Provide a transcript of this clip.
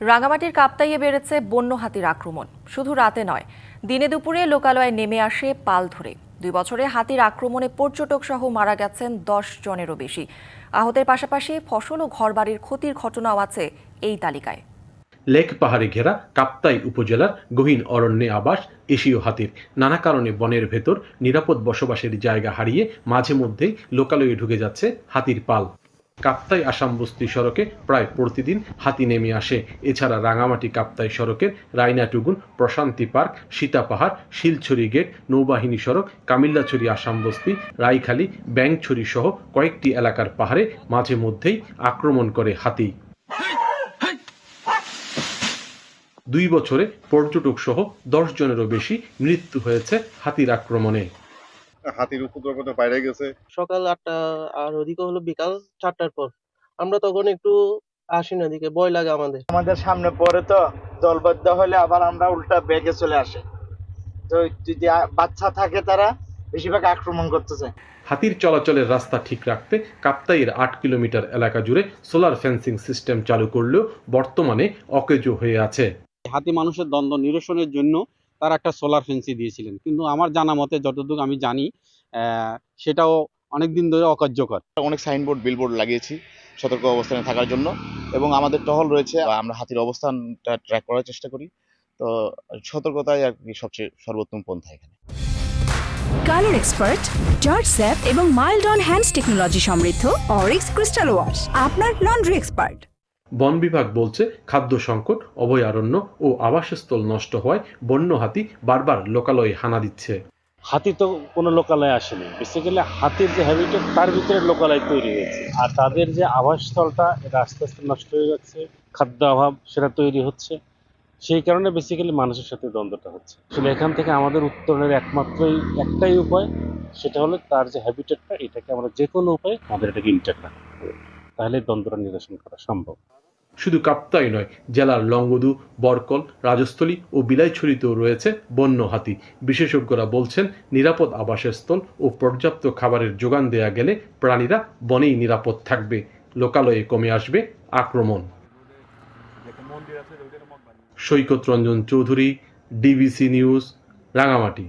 রাঙামাটির কাপ্তাইয়ে বেড়েছে বন্য হাতির আক্রমণ। শুধু রাতে নয়, দিনে দুপুরে লোকালয়ে নেমে আসে পাল ধরে। দুই বছরে হাতির আক্রমণে পর্যটক সহ মারা গেছেন দশ জনেরও বেশি। আহতের পাশাপাশি ফসল ও ঘরবাড়ির ক্ষতির ঘটনাও আছে এই তালিকায়। লেক পাহাড়ে ঘেরা কাপ্তাই উপজেলার গহীন অরণ্যে আবাস এশীয় হাতির। নানা কারণে বনের ভেতর নিরাপদ বসবাসের জায়গা হারিয়ে মাঝে মধ্যেই লোকালয়ে ঢুকে যাচ্ছে হাতির পাল। কাপ্তাই আসাম বস্তি সড়কে প্রায় প্রতিদিন হাতি নেমে আসে। এছাড়া রাঙামাটি কাপ্তাই সড়কের রায়নাটুগুন প্রশান্তি পার্ক, সীতাপাহাড়, শিলছড়ি গেট, নৌবাহিনী সড়ক, কামিল্লাছড়ি আসাম বস্তি, রাইখালি, ব্যাংছড়ি সহ কয়েকটি এলাকার পাহাড়ে মাঝে মধ্যেই আক্রমণ করে হাতি। দুই বছরে পর্যটক সহ দশ জনেরও বেশি মৃত্যু হয়েছে হাতির আক্রমণে। হাতির উপদ্রব তো বাইরে গেছে। সকাল আটটা আর ওদিকে হলো বিকাল চারটার পর। আমরা তখন একটু আসি না দিকে ভয় লাগে আমাদের। আমাদের সামনে পড়ে তো দলবদ্ধ হলে আবার আমরা উল্টা বেগে চলে আসে। তো যদি বাচ্চা থাকে তারা বেশিরভাগ আক্রমণ করতেছে। হাতির চলাচলের রাস্তা ঠিক রাখতে কাপ্তাইয়ের আট কিলোমিটার এলাকা জুড়ে সোলার ফেন্সিং সিস্টেম চালু করলেও বর্তমানে অকেজো হয়ে আছে। হাতি মানুষের দ্বন্দ্ব নিরসনের জন্য তারা একটা সোলার ফেন্সি দিয়েছিলেন। কিন্তু আমার জানা মতে যতটুকু আমি জানি সেটাও অনেক দিন ধরে অকার্যকর। অনেক সাইনবোর্ড বিলবোর্ড লাগিয়েছি সতর্ক অবস্থানে থাকার জন্য এবং আমাদের টহল রয়েছে আমরা হাতির অবস্থানটা ট্র্যাক করার চেষ্টা করি। তো সতর্কতাই আর কি সবচেয়ে সর্বোত্তম পন্থা এখানে। কালার এক্সপার্ট জর্জ স্যাপ এবং মাইল্ড অন হ্যান্ডস টেকনোলজি সমৃদ্ধ অরিক্স ক্রিস্টাল ওয়াশ আপনার লন্ড্রি এক্সপার্ট বন বিভাগ বলছে, খাদ্য সংকট, অভয়ারণ্য ও আবাসস্থল নষ্ট হওয়ায় বন্য হাতি বারবার লোকালয়ে হানা দিচ্ছে। হাতি তো কোনো লোকালয়ে আসেনি। বেসিক্যালি হাতির যে হ্যাবিটেট তার ভিতরে লোকালয় তৈরি হয়েছে। আর তাদের যে আবাসস্থলটা, এটা আস্তে আস্তে নষ্ট হয়ে যাচ্ছে, খাদ্য অভাব সেটা তৈরি হচ্ছে। সেই কারণে বেসিক্যালি মানুষের সাথে দ্বন্দ্বটা হচ্ছে। আসলে এখান থেকে আমাদের উত্তরণের একমাত্রই একটাই উপায়, সেটা হলো তার যে হ্যাবিটেটটা এটাকে আমরা যে কোনো উপায়ে আমাদের এটাকে ইন্টার রাখতে হবে। তাহলে দ্বন্দ্বটা নিরসন করা সম্ভব। শুধু কাপ্তাই নয়, জেলার লংগদু, বরকল, রাজস্থলী ও বিলাইছড়িতেও রয়েছে বন্য হাতি। বিশেষজ্ঞরা বলছেন, নিরাপদ আবাসের স্থল ও পর্যাপ্ত খাবারের যোগান দেয়া গেলে প্রাণীরা বনেই নিরাপদ থাকবে। লোকালয়ে কমে আসবে আক্রমণ। Saikat Ranjan Chowdhury, DBC news, Rangamati.